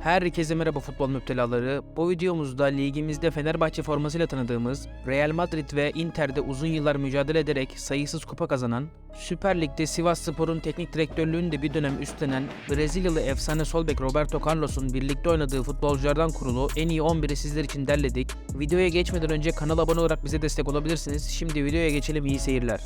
Herkese merhaba futbol müptelaları. Bu videomuzda ligimizde Fenerbahçe formasıyla tanıdığımız, Real Madrid ve Inter'de uzun yıllar mücadele ederek sayısız kupa kazanan, Süper Lig'de Sivas Spor'un teknik direktörlüğünü de bir dönem üstlenen Brezilyalı efsane solbek Roberto Carlos'un birlikte oynadığı futbolculardan kurulu en iyi 11'i sizler için derledik. Videoya geçmeden önce kanala abone olarak bize destek olabilirsiniz. Şimdi videoya geçelim iyi seyirler.